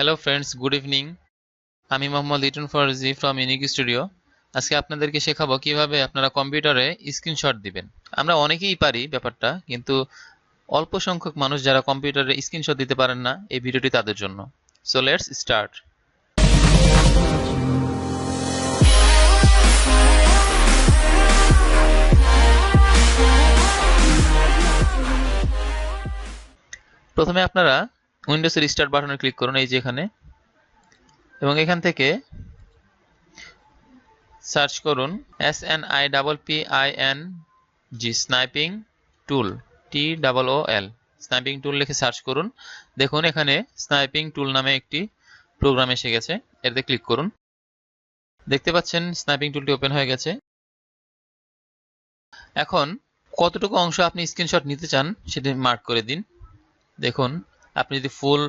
Hello friends good evening আমি Mohammad Liton Forji from unique studio আজকে আপনাদেরকে শেখাবো কীভাবে আপনারা কম্পিউটারে স্ক্রিনশট দিবেন। আমরা অনেকেই পারি ব্যাপারটা, কিন্তু অল্প সংখ্যক মানুষ যারা কম্পিউটারে স্ক্রিনশট দিতে পারেন না এই ভিডিওটি তাদের জন্য। সো লেটস স্টার্ট প্রথমে আপনারা উইন্ডোজের স্টার্ট বাটনে ক্লিক করুন, এই যে এখানে। এবং এখান থেকে সার্চ করুন S N I double P I N G sniping tool T double O L sniping tool লিখে সার্চ করুন। দেখুন, এখানে স্নাইপিং টুল নামে একটি প্রোগ্রাম এসে গেছে এতে ক্লিক করুন। দেখতে পাচ্ছেন স্নাইপিং টুলটি ওপেন হয়ে গেছে। এখন কতটুকু অংশ আপনি স্ক্রিনশট নিতে চান, সেটি মার্ক করে দিন। দেখুন আপনি যদি ফুল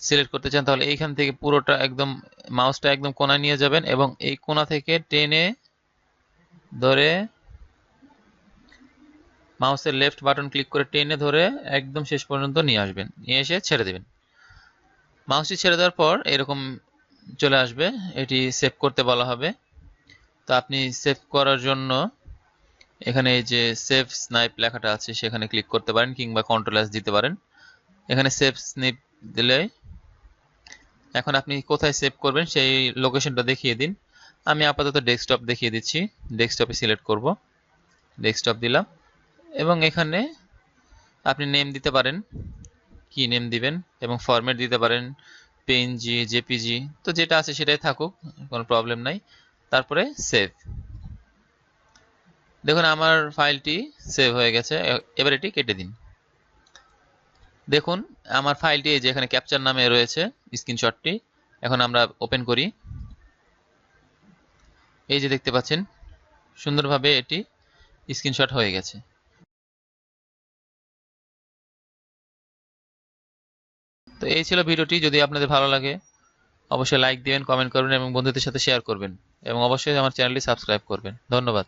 সিলেক্ট করতে চান, তাহলে এইখান থেকে পুরোটা একদম মাউসটা একদম কোনায় নিয়ে যাবেন এবং এই কোনা থেকে টেনে ধরে মাউসের লেফট বাটন ক্লিক করে টেনে ধরে একদম শেষ পর্যন্ত নিয়ে আসবেন। নিয়ে এসে ছেড়ে দেবেন। মাউসটি ছেড়ে দেওয়ার পর এরকম চলে আসবে। এটি সেভ করতে বলা হবে। তো আপনি সেভ করার জন্য এখানে এই যে সেভ স্নাইপ লেখাটা আছে, সেখানে ক্লিক করতে পারেন কিংবা কন্ট্রোল এস দিতে পারেন। এখানে সেভ স্নিপ দিলে এখন আপনি কোথায় সেভ করবেন সেই লোকেশনটা দেখিয়ে দিন। আমি আপাতত ডেস্কটপ দেখিয়ে দিচ্ছি। ডেস্কটপে সিলেক্ট করব। ডেস্কটপ দিলাম। এবং এখানে আপনি নেম দিতে পারেন। কি নেম দিবেন? এবং ফরম্যাট দিতে পারেন। পেনজি জেপিজি তো যেটা আছে সেটাই থাকুক, কোনো প্রবলেম নাই। তারপরে সেভ দেখুন, আমার ফাইলটি সেভ হয়ে গেছে। এবার এটি কেটে দিন। দেখুন, আমার ফাইলটি এই যে এখানে ক্যাপচার নামে রয়েছে, স্ক্রিনশটটি। এখন আমরা ওপেন করি। এই যে দেখতে পাচ্ছেন, সুন্দরভাবে এটি স্ক্রিনশট হয়ে গেছে। তো এই ছিল ভিডিওটি। যদি আপনাদের ভালো লাগে, অবশ্যই লাইক দিবেন, কমেন্ট করবেন এবং বন্ধুদের সাথে শেয়ার করবেন। এবং অবশ্যই আমার চ্যানেলটি সাবস্ক্রাইব করবেন। ধন্যবাদ।